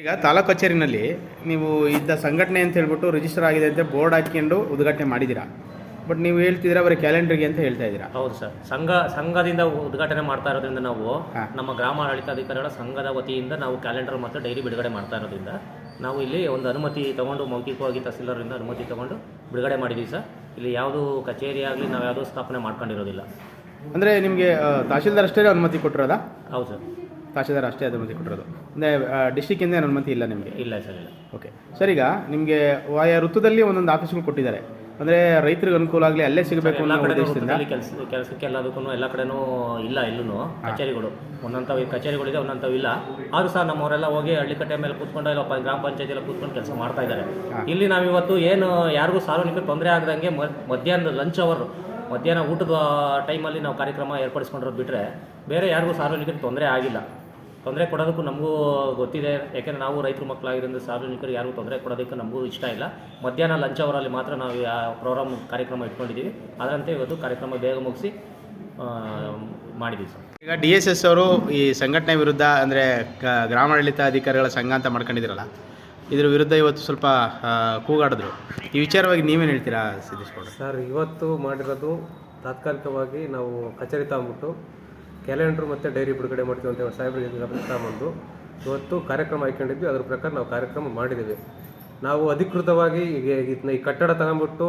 ಈಗ ತಾಲೂಕು ಕಚೇರಿನಲ್ಲಿ ನೀವು ಇದ್ದ ಸಂಘಟನೆ ಅಂತ ಹೇಳ್ಬಿಟ್ಟು ರಿಜಿಸ್ಟರ್ ಆಗಿದೆ ಅಂತ ಬೋರ್ಡ್ ಹಾಕ್ಕೊಂಡು ಉದ್ಘಾಟನೆ ಮಾಡಿದ್ದೀರಾ? ಬಟ್ ನೀವು ಹೇಳ್ತಿದ್ರೆ ಅವರ ಕ್ಯಾಲೆಂಡರ್ಗೆ ಅಂತ ಹೇಳ್ತಾ ಇದ್ದೀರಾ? ಹೌದು ಸರ್. ಸಂಘ ಸಂಘದಿಂದ ಉದ್ಘಾಟನೆ ಮಾಡ್ತಾ ಇರೋದ್ರಿಂದ ನಾವು ನಮ್ಮ ಗ್ರಾಮ ಆಡಳಿತಾಧಿಕಾರಿಗಳ ಸಂಘದ ವತಿಯಿಂದ ನಾವು ಕ್ಯಾಲೆಂಡರ್ ಮತ್ತು ಡೈರಿ ಬಿಡುಗಡೆ ಮಾಡ್ತಾ ಇರೋದ್ರಿಂದ ನಾವು ಇಲ್ಲಿ ಒಂದು ಅನುಮತಿ ತಗೊಂಡು ಮೌಖಿಕವಾಗಿ ತಹಸೀಲ್ದಾರರಿಂದ ಅನುಮತಿ ತಗೊಂಡು ಬಿಡುಗಡೆ ಮಾಡಿದ್ದೀವಿ ಸರ್. ಇಲ್ಲಿ ಯಾವುದು ಕಚೇರಿ ಆಗಲಿ ನಾವು ಯಾವುದೋ ಸ್ಥಾಪನೆ ಮಾಡ್ಕೊಂಡಿರೋದಿಲ್ಲ. ಅಂದರೆ ನಿಮಗೆ ತಹಶೀಲ್ದಾರ್ ಅಷ್ಟೇ ಅನುಮತಿ ಕೊಟ್ಟಿರೋದಾ? ಹೌದು ಸರ್. ತಹಶೀಲ್ದಾರ್ ಅಷ್ಟೇ ಅನುಮತಿ ಕೊಟ್ಟಿರೋದು. ಅಂದರೆ ಡಿಸ್ಟಿಕ್ಕಿಂದ ಅನುಮತಿ ಇಲ್ಲ ನಿಮಗೆ? ಇಲ್ಲ ಸರ್ ಇಲ್ಲ. ಓಕೆ ಸರ್ ಈಗ ನಿಮಗೆ ವಾಯ ಋತುದಲ್ಲಿ ಒಂದೊಂದು ಆಫೀಸ್ಗಳು ಕೊಟ್ಟಿದ್ದಾರೆ. ಅಂದರೆ ರೈತರಿಗೆ ಅನುಕೂಲ ಆಗಲಿ ಅಲ್ಲೇ ಸಿಗಬೇಕು ಎಲ್ಲ ಅನ್ನೋ ಕಡೆ ಉದ್ದೇಶದಿಂದ. ಕೆಲಸ ಕೆಲಸಕ್ಕೆ ಎಲ್ಲದಕ್ಕೂ ಎಲ್ಲ ಕಡೆನೂ ಇಲ್ಲ ಎಲ್ಲೂ ಕಚೇರಿಗಳು. ಒಂದೊಂಥವು ಕಚೇರಿಗಳಿದೆ ಒಂದೊಂಥವು ಇಲ್ಲ. ಆದ್ರೂ ಸಹ ನಮ್ಮವರೆಲ್ಲ ಹೋಗಿ ಹಳ್ಳಿ ಕಟ್ಟೆ ಮೇಲೆ ಕೂತ್ಕೊಂಡು ಇಲ್ಲ ಪ- ಗ್ರಾಮ ಪಂಚಾಯತಿ ಎಲ್ಲ ಕೂತ್ಕೊಂಡು ಕೆಲಸ ಮಾಡ್ತಾ ಇದ್ದಾರೆ. ಇಲ್ಲಿ ನಾವಿವತ್ತು ಏನು ಯಾರಿಗೂ ಸಾರ್ವಜನಿಕರು ತೊಂದರೆ ಆಗದಂಗೆ ಮಧ್ಯಾಹ್ನದ ಲಂಚ್ ಅವರ್ ಮಧ್ಯಾಹ್ನ ಊಟದ ಟೈಮಲ್ಲಿ ನಾವು ಕಾರ್ಯಕ್ರಮ ಏರ್ಪಡಿಸ್ಕೊಂಡಿರೋದು ಬಿಟ್ಟರೆ ಬೇರೆ ಯಾರಿಗೂ ಸಾರ್ವಜನಿಕರಿಗೆ ತೊಂದರೆ ಆಗಿಲ್ಲ. ತೊಂದರೆ ಕೊಡೋದಕ್ಕೂ ನಮಗೂ ಗೊತ್ತಿದೆ ಯಾಕೆಂದರೆ ನಾವು ರೈತರು ಮಕ್ಕಳಾಗಿರೋದ್ರಿಂದ ಸಾರ್ವಜನಿಕರು ಯಾರಿಗೂ ತೊಂದರೆ ಕೊಡೋದಕ್ಕೆ ನಮಗೂ ಇಷ್ಟ ಇಲ್ಲ. ಮಧ್ಯಾಹ್ನ ಲಂಚ್ ಅವರಲ್ಲಿ ಮಾತ್ರ ನಾವು ಆ ಪ್ರೋಗ್ರಾಮ್ ಕಾರ್ಯಕ್ರಮ ಇಟ್ಕೊಂಡಿದ್ದೀವಿ. ಅದರಂತೆ ಇವತ್ತು ಕಾರ್ಯಕ್ರಮ ಬೇಗ ಮುಗಿಸಿ ಮಾಡಿದ್ದೀವಿ ಸರ್. ಈಗ ಡಿ ಎಸ್ ಎಸ್ ಅವರು ಈ ಸಂಘಟನೆ ವಿರುದ್ಧ ಅಂದರೆ ಗ್ರಾಮಾಡಳಿತ ಅಧಿಕಾರಿಗಳ ಸಂಘ ಅಂತ ಮಾಡ್ಕೊಂಡಿದ್ದೀರಲ್ಲ ಇದ್ರ ವಿರುದ್ಧ ಇವತ್ತು ಸ್ವಲ್ಪ ಕೂಗಾಡಿದ್ರು. ಈ ವಿಚಾರವಾಗಿ ನೀವೇನು ಹೇಳ್ತೀರಾ ಸಿದ್ದೇಶ್ ಸರ್ ಇವತ್ತು ಮಾಡಿರೋದು ತಾತ್ಕಾಲಿಕವಾಗಿ ನಾವು ಕಚೇರಿ ತಗೊಂಬಿಟ್ಟು ಕ್ಯಾಲೆಂಡ್ರು ಮತ್ತು ಡೈರಿ ಬಿಡುಗಡೆ ಮಾಡ್ತೀವಿ ಅಂತ ಸಾಹೇಬ್ರಿಗೆ ಗಮನ ಒಂದು ಇವತ್ತು ಕಾರ್ಯಕ್ರಮ ಹಾಕೊಂಡಿದ್ವಿ ಅದ್ರ ಪ್ರಕಾರ ನಾವು ಕಾರ್ಯಕ್ರಮ ಮಾಡಿದ್ದೀವಿ ನಾವು ಅಧಿಕೃತವಾಗಿ ಈಗ ಇದನ್ನ ಈ ಕಟ್ಟಡ ತಗೊಂಡ್ಬಿಟ್ಟು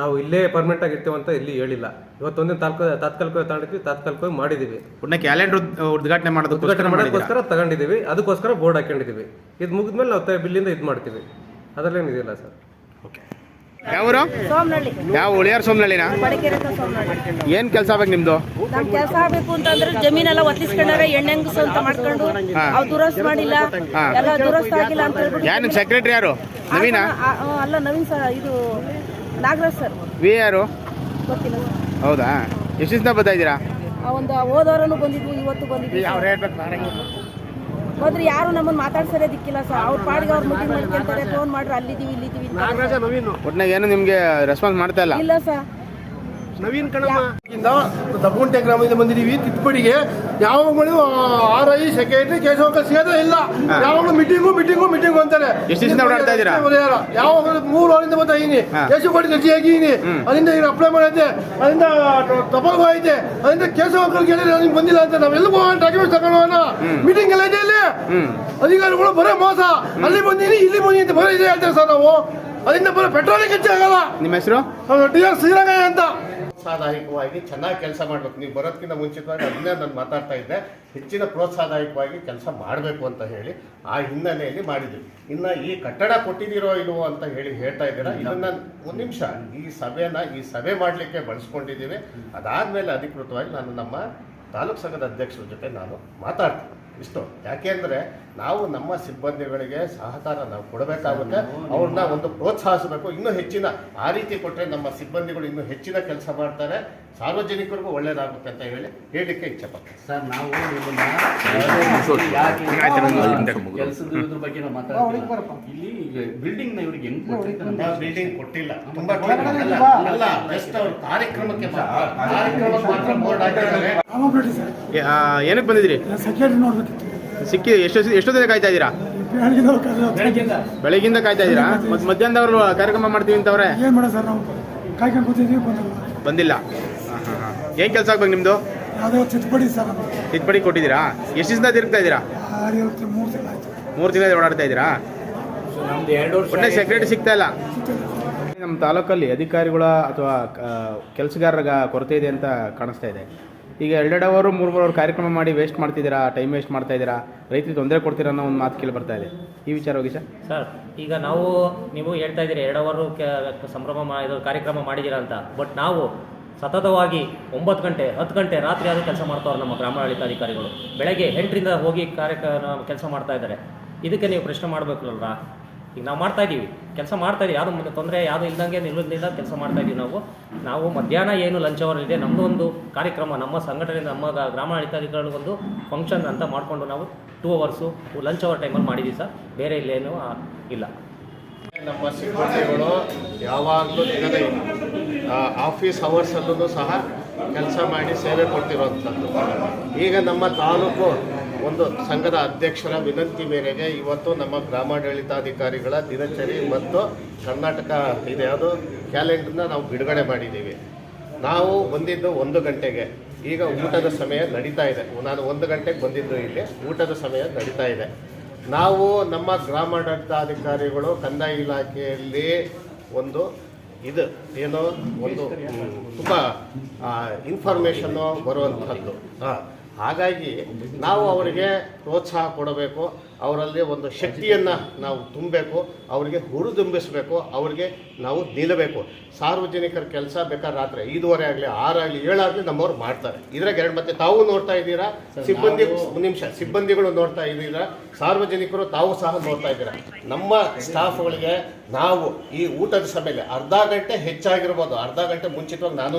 ನಾವು ಇಲ್ಲೇ ಪರ್ಮನೆಂಟ್ ಆಗಿರ್ತೀವಿ ಅಂತ ಇಲ್ಲಿ ಹೇಳಿಲ್ಲ. ಇವತ್ತೊಂದಿನ ತಾತ್ಕಾಲ ತಾತ್ಕಾಲಿಕವಾಗಿ ತಗೊಂಡಿದ್ವಿ ತಾತ್ಕಾಲಿಕವಾಗಿ ಮಾಡಿದ್ದೀವಿ ಪುಣ್ಯ ಕ್ಯಾಲೆಂಡರ್ ಉದ್ಘಾಟನೆ ಮಾಡೋದು ಉದ್ಘಾಟನೆ ಮಾಡೋದಕ್ಕೋಸ್ಕರ ತಗೊಂಡಿದ್ದೀವಿ ಅದಕ್ಕೋಸ್ಕರ ಬೋರ್ಡ್ ಹಾಕೊಂಡಿದ್ದೀವಿ ಇದು ಮುಗಿದ್ಮೇಲೆ ನಾವು ಬಿಲ್ಲಿಂದ ಇದು ಮಾಡ್ತೀವಿ. ಅದರಲ್ಲೇನಿದೆಯಲ್ಲ ಸರ್? ಓಕೆ ಯಾವೂರು? ಸೋಮನಹಳ್ಳಿ ಯಾವ ಉಳಿಯಾರ್ ಸೋಮನಹಳ್ಳಿನ ಬಡಕೆರೆ ಹತ್ರ ಸೋಮನಹಳ್ಳಿ ಏನು ಕೆಲಸ ಆಗ್ಬೇಕು ನಿಮ್ಮದು ನಮ್ ಕೆಲಸ ಆಗ್ಬೇಕು ಅಂತಂದ್ರೆ ಜಮೀನೆಲ್ಲ ಒತ್ತಿಸ್ಕೊಂಡಾರೆ ಎಣ್ಣೆಂಗುಸ ಅಂತ ಮಾಡ್ಕೊಂಡು ಅವ್ ದುರಸ್ತ್ ಮಾಡಿಲ್ಲ ಎಲ್ಲ ದುರಸ್ತ್ ಆಗಿಲ್ಲ ಅಂತ ಹೇಳ್ಬಿಟ್ಟು ಯಾರು ನಿಮ್ಮ ಸೆಕ್ರೆಟರಿ ಯಾರು? ನವೀನ? ಆ, ಆ, ಅಲ್ಲ ನವೀನ್ ಸರ್ ಇದು ನಾಗರಾಜ್ ಸರ್. ವಿ ಯಾರು? ಗೊತ್ತಿಲ್ಲ. ಹೌದಾ? ಎಷ್ಟು ದಿನ ಬರ್ತಾ ಇದ್ದೀರಾ? ಆ ಒಂದು ಹೋದವರನ್ನು ಬಂದಿದ್ವು ಇವತ್ತು ಬಂದಿದ್ವಿ ಹೋದ್ರೆ ಯಾರು ನಮ್ಮನ್ನ ಮಾತಾಡ್ಸರೇ ದಿಕ್ಕಿಲ್ಲ ಸರ್. ಅವ್ರ ಪಾಡಿಗೆ ಅವ್ರು ಮೀಟಿಂಗ್ ಮಾಡ್ಕೊಂತಾರೆ ಫೋನ್ ಮಾಡ್ರಿ ಅಲ್ಲಿದ್ದೀವಿ ಇಲ್ಲಿದ್ದೀವಿ. ಒಟ್ನಾಗ ಏನು ನಿಮಗೆ ರೆಸ್ಪಾನ್ಸ್ ಮಾಡ್ತಾ ಇಲ್ಲ? ಇಲ್ಲ ಸರ್. ನವೀನ್ ಕಣಮ್ಮ. ದಬ್ಬುಂಟೆ ಗ್ರಾಮದಿಂದ ಬಂದಿದೀವಿ ತಿದ್ದುಪಡಿಗೆ ಯಾವಾಗಲೂ ಆರ್ ಐ ಸೆಕ್ರೆಟರಿ ಕೇಶವ ಸಿಗೋದೇ ಇಲ್ಲ. ಯಾವಾಗಲೂ ಮೀಟಿಂಗು ಮೀಟಿಂಗು ಮೀಟಿಂಗು ಅಂತಾರೆ? ಯಾವಾಗ ಮೂರು ಅವರಿಂದ ಬರ್ತಾ ಇದೀನಿ. ಕೇಶವ ಕೋಟಿ ಗಟ್ಟಿ ಆಗಿದ್ದೀನಿ ಅದರಿಂದ ಈಗ ಅಪ್ಲೈ ಮಾಡೈತೆ. ಅದರಿಂದ ತಪಾಲ್ ಐತೆ ಅದರಿಂದ ಕೇಶವ ಅಂಕಲ್ ಕೇಳಿದ್ರೆ ನನಗೆ ಬಂದಿಲ್ಲ ಅಂತ. ನಾವೆಲ್ಲ ಡಾಕ್ಯುಮೆಂಟ್ ತಗೊಂಡು ಮೀಟಿಂಗ್ ಎಲ್ಲ ಇದೆ ಇಲ್ಲಿ. ಅಧಿಕಾರಿಗಳು ಬರೋ ಮೋಸ. ಅಲ್ಲಿ ಬಂದೀನಿ ಇಲ್ಲಿ ಬಂದಿ ಅಂತ ಬರೋ ಇದೆ ಹೇಳ್ತಾರೆ ಸರ್ ನಾವು. ಅದರಿಂದ ಬರೋ ಪೆಟ್ರೋಲಿಂಗ್ ಹೆಚ್ಚು ಆಗಲ್ಲ. ನಿಮ್ಮ ಹೆಸರು? ಟಿ ಆರ್ ಶ್ರೀರಂಗಯ್ಯ ಅಂತ. ಪ್ರೋತ್ಸಾಹದಾಯಕವಾಗಿ ಚೆನ್ನಾಗಿ ಕೆಲಸ ಮಾಡಬೇಕು. ನೀವು ಬರೋದಕ್ಕಿಂತ ಮುಂಚಿತವಾಗಿ ಅದನ್ನೇ ನಾನು ಮಾತಾಡ್ತಾ ಇದ್ದೆ. ಹೆಚ್ಚಿನ ಪ್ರೋತ್ಸಾಹದಾಯಕವಾಗಿ ಕೆಲಸ ಮಾಡಬೇಕು ಅಂತ ಹೇಳಿ ಆ ಹಿನ್ನೆಲೆಯಲ್ಲಿ ಮಾಡಿದ್ವಿ. ಇನ್ನು ಈ ಕಟ್ಟಡ ಕೊಟ್ಟಿದ್ದೀರೋ ಇಲ್ವೋ ಅಂತ ಹೇಳಿ ಹೇಳ್ತಾ ಇದ್ದೀರಾ? ಇದನ್ನು ಒಂದು ನಿಮಿಷ. ಈ ಸಭೆನ ಈ ಸಭೆ ಮಾಡಲಿಕ್ಕೆ ಬಳಸ್ಕೊಂಡಿದ್ದೀವಿ. ಅದಾದಮೇಲೆ ಅಧಿಕೃತವಾಗಿ ನಾನು ನಮ್ಮ ತಾಲೂಕು ಸಂಘದ ಅಧ್ಯಕ್ಷರ ಜೊತೆ ನಾನು ಮಾತಾಡ್ತೀನಿ. ಇಷ್ಟು. ಯಾಕೆಂದರೆ ನಾವು ನಮ್ಮ ಸಿಬ್ಬಂದಿಗಳಿಗೆ ಸಹಕಾರ ನಾವು ಕೊಡಬೇಕಾಗುತ್ತೆ. ಅವ್ರನ್ನ ಒಂದು ಪ್ರೋತ್ಸಾಹಿಸಬೇಕು. ಇನ್ನೂ ಹೆಚ್ಚಿನ ಆ ರೀತಿ ಕೊಟ್ಟರೆ ನಮ್ಮ ಸಿಬ್ಬಂದಿಗಳು ಇನ್ನೂ ಹೆಚ್ಚಿನ ಕೆಲಸ ಮಾಡ್ತಾರೆ. ಸಾರ್ವಜನಿಕರಿಗೂ ಒಳ್ಳೇದಾಗುತ್ತೆ ಅಂತ ಹೇಳಿ ಹೇಳಲಿಕ್ಕೆ ಇಚ್ಛೆ ಸರ್ ನಾವು ಕೆಲಸದ ಇದ್ರ ಬಗ್ಗೆ ನಾವು ಮಾತಾಡ್ತೀವಿ. ಇಲ್ಲಿ ಬಿಲ್ಡಿಂಗ್ನ ಇವ್ರಿಗೆ ಹೆಂಗ್ ಬಿಲ್ಡಿಂಗ್ ಕೊಟ್ಟಿಲ್ಲ. ತುಂಬಾ ಅಲ್ಲ ಜಸ್ಟ್ ಅವ್ರ ಕಾರ್ಯಕ್ರಮಕ್ಕೆ ಮಾತ್ರ ಕಾರ್ಯಕ್ರಮಕ್ಕೆ ಮಾತ್ರ ಬೋರ್ಡ್ ಹಾಕಿದ್ದಾರೆ. ಏನಕ್ಕೆ ಬಂದಿದ್ದೀರಿ? ಸಿಕ್ಕಿ ಎಷ್ಟು ಎಷ್ಟೊತ್ತಿಗೆ ಕಾಯ್ತಾ ಇದ್ದೀರಾ? ಬೆಳಗಿಂದ ಕಾಯ್ತಾ ಇದೀರಾ ಮತ್ತೆ ಮಧ್ಯಾಹ್ನದವ್ರು ಕಾರ್ಯಕ್ರಮ ಮಾಡ್ತೀವಿ ಅಂತವ್ರೆ? ಏನು ಮಾಡೋದು ಸರ್ ನಾವು? ಕಾಯ್ಕೊಂಡು ಬಂದಿಲ್ಲ. ಏನು ಕೆಲಸ ಆಗ್ಬೇಕು ನಿಮ್ಮದು ಯಾವುದೋ ತಿದ್ದುಪಡಿ ಸರ್ ನಮ್ದು ತಿದ್ದುಪಡಿ ಕೊಟ್ಟಿದ್ದೀರಾ? ಎಷ್ಟು ದಿನ ತಿರುಗ್ತಾ ಇದ್ದೀರಾ? ಆರು ಇವತ್ತು ಮೂರು ತಿಂಗಳ ಓಡಾಡ್ತಾ ಇದ್ದೀರಾ ನಮ್ದು ಎರಡು ವರ್ಷ ಒಳ್ಳೆ ಸೆಕ್ರೆಟರಿ ಸಿಗ್ತಾ ಇಲ್ಲ. ನಮ್ಮ ತಾಲೂಕಲ್ಲಿ ಅಧಿಕಾರಿಗಳ ಅಥವಾ ಕೆಲಸಗಾರರ ಕೊರತೆ ಇದೆ ಅಂತ ಕಾಣಿಸ್ತಾ ಇದೆ. ಈಗ ಎರಡೆರಡು ಅವರು ಮೂರು ಮೂರು ಅವರು ಕಾರ್ಯಕ್ರಮ ಮಾಡಿ ವೇಸ್ಟ್ ಮಾಡ್ತಿದ್ದೀರಾ ಟೈಮ್ ವೇಸ್ಟ್ ಮಾಡ್ತಾ ಇದ್ದೀರಾ ರೈತರಿಗೆ ತೊಂದರೆ ಕೊಡ್ತೀರಾ ಅನ್ನೋ ಒಂದು ಮಾತು ಕೇಳಿ ಬರ್ತಾ ಇದೆ. ಈ ವಿಚಾರವಾಗಿ ಸರ್. ಸರ್ ಈಗ ನಾವು ನೀವು ಹೇಳ್ತಾ ಇದ್ದೀರಿ ಎರಡು ಅವರು ಸಂಭ್ರಮ ಮಾ- ಇದು ಕಾರ್ಯಕ್ರಮ ಮಾಡಿದ್ದೀರಾ ಅಂತ. ಬಟ್ ನಾವು ಸತತವಾಗಿ ಒಂಬತ್ತು ಗಂಟೆ, ಹತ್ತು ಗಂಟೆ ರಾತ್ರಿ ಆದರೂ ಕೆಲಸ ಮಾಡ್ತಾವ್ರೆ ನಮ್ಮ ಗ್ರಾಮಾಡಳಿತಾಧಿಕಾರಿಗಳು. ಬೆಳಗ್ಗೆ ಎಂಟರಿಂದ ಹೋಗಿ ಕಾರ್ಯಕ್ರಮ ಕೆಲಸ ಮಾಡ್ತಾ ಇದ್ದಾರೆ. ಇದಕ್ಕೆ ನೀವು ಪ್ರಶ್ನೆ ಮಾಡಬೇಕಲ್ಲ ಈಗ ನಾವು ಮಾಡ್ತಾ ಇದ್ದೀವಿ. ಕೆಲಸ ಮಾಡ್ತಾ ಇದ್ದೀವಿ. ಯಾವುದು ಮುಂದೆ ತೊಂದರೆ ಯಾವುದು ಇಲ್ದಂಗೆ ನಿಲ್ಲೋದ್ರಿಂದ ಕೆಲಸ ಮಾಡ್ತಾ ಇದೀವಿ ನಾವು. ನಾವು ಮಧ್ಯಾಹ್ನ ಏನು ಲಂಚ್ ಅವರ್ ಇದೆ ನಮ್ಮದು ಒಂದು ಕಾರ್ಯಕ್ರಮ. ನಮ್ಮ ಸಂಘಟನೆ ನಮ್ಮ ಗ್ರಾಮಾಡಳಿತಾಧಿಕಾರಿಗಳು ಒಂದು ಫಂಕ್ಷನ್ ಅಂತ ಮಾಡಿಕೊಂಡು ನಾವು ಟೂ ಅವರ್ಸು ಲಂಚ್ ಅವರ್ ಟೈಮಲ್ಲಿ ಮಾಡಿದ್ದೀವಿ ಸರ್. ಬೇರೆ ಇಲ್ಲೇನು ಇಲ್ಲ. ನಮ್ಮ ಸಿಬ್ಬಂದಿಗಳು ಯಾವಾಗಲೂ ದಿನದ ಆಫೀಸ್ ಅವರ್ಸಲ್ಲೂ ಸಹ ಕೆಲಸ ಮಾಡಿ ಸೇವೆ ಕೊಡ್ತಿರೋವಂಥದ್ದು ಈಗ ನಮ್ಮ ತಾಲೂಕು ಒಂದು ಸಂಘದ ಅಧ್ಯಕ್ಷರ ವಿನಂತಿ ಮೇರೆಗೆ ಇವತ್ತು ನಮ್ಮ ಗ್ರಾಮಾಡಳಿತಾಧಿಕಾರಿಗಳ ದಿನಚರಿ ಮತ್ತು ಕರ್ನಾಟಕ ಇದೆ, ಅದು ಕ್ಯಾಲೆಂಡರ್ನ ನಾವು ಬಿಡುಗಡೆ ಮಾಡಿದ್ದೀವಿ. ನಾವು ಬಂದಿದ್ದು ಒಂದು ಗಂಟೆಗೆ. ಈಗ ಊಟದ ಸಮಯ ನಡೀತಾ ಇದೆ. ನಾನು ಒಂದು ಗಂಟೆಗೆ ಬಂದಿದ್ದು ಇಲ್ಲಿ. ಊಟದ ಸಮಯ ನಡೀತಾ ಇದೆ. ನಾವು ನಮ್ಮ ಗ್ರಾಮಾಡಳಿತಾಧಿಕಾರಿಗಳು ಕಂದಾಯ ಇಲಾಖೆಯಲ್ಲಿ ಒಂದು ಇದು ಏನೋ ಒಂದು ತುಂಬ ಇನ್ಫಾರ್ಮೇಷನ್ನು ಬರುವಂಥದ್ದು ಹಾಂ. ಹಾಗಾಗಿ ನಾವು ಅವರಿಗೆ ಪ್ರೋತ್ಸಾಹ ಕೊಡಬೇಕು ಅವರಲ್ಲಿ ಒಂದು ಶಕ್ತಿಯನ್ನು ನಾವು ತುಂಬಬೇಕು ಅವರಿಗೆ ಹುರಿದುಂಬಿಸಬೇಕು ಅವರಿಗೆ ನಾವು ನಿಲ್ಲಬೇಕು. ಸಾರ್ವಜನಿಕರ ಕೆಲಸ ಬೇಕಾದ್ರೆ ರಾತ್ರಿ ಐದುವರೆ ಆಗಲಿ ಆರಾಗಲಿ ಏಳಾಗಲಿ ನಮ್ಮವ್ರು ಮಾಡ್ತಾರೆ. ಇದ್ರಾಗ ಎರಡು ಮತ್ತೆ ತಾವು ನೋಡ್ತಾ ಇದ್ದೀರಾ? ಸಿಬ್ಬಂದಿ ಒಂದು ನಿಮಿಷ ಸಿಬ್ಬಂದಿಗಳು ನೋಡ್ತಾ ಇದ್ದೀರಾ? ಸಾರ್ವಜನಿಕರು ತಾವು ಸಹ ನೋಡ್ತಾ ಇದ್ದೀರಾ? ನಮ್ಮ ಸ್ಟಾಫ್ಗಳಿಗೆ ನಾವು ಈ ಊಟದ ಸಭೆಯಲ್ಲಿ ಅರ್ಧ ಗಂಟೆ ಹೆಚ್ಚಾಗಿರ್ಬೋದು. ಅರ್ಧ ಗಂಟೆ ಮುಂಚಿತವಾಗಿ ನಾನು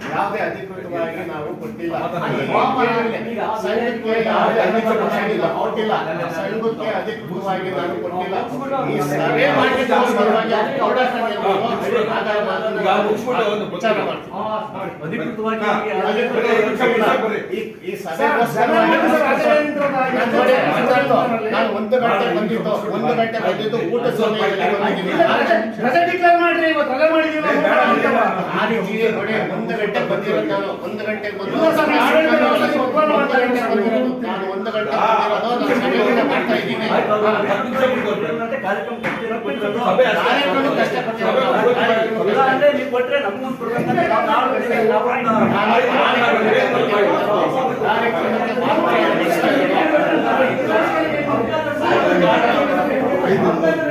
ಯಾವುದೇ ಅಧಿಕೃತವಾಗಿ ನಾವು ಕೊಟ್ಟಿಲ್ಲ ಸಂಘಕ್ಕೆ ಯಾವುದೇ ಅಧಿಕೃತವಾಗಿಲ್ಲ ಕೊಟ್ಟಿಲ್ಲ ಸಂಘಕ್ಕೆ ಅಧಿಕೃತವಾಗಿ ನಾನು ಕೊಟ್ಟಿಲ್ಲ ಈ. ಈ- ನಾನು ಒಂದು ಗಂಟೆ ಬಂದಿದ್ದು ಒಂದು ಗಂಟೆ ಬಂದಿದ್ದು ಊಟ ಸಮಯದಲ್ಲಿ ಬಂದಿದ್ದೀನಿ ಆ ರೀತಿ ನೋಡಿ ಒಂದು ಗಂಟೆ ಬಂದಿರೋದು ನಾನು. ಒಂದು ಗಂಟೆಗೆ ಬಂದು ಒಂದು ಗಂಟೆ ಬಂದಿರೋದು ನಾನು ಒಂದು ಗಂಟೆ ಬಂದಿರೋದು ನಾನು ಸಭೆಗಳನ್ನ ಮಾಡ್ತಾ ಇದ್ದೀನಿ. ಕಾರ್ಯಕ್ರಮ ಕಾರ್ಯಕ್ರಮಕ್ಕೆ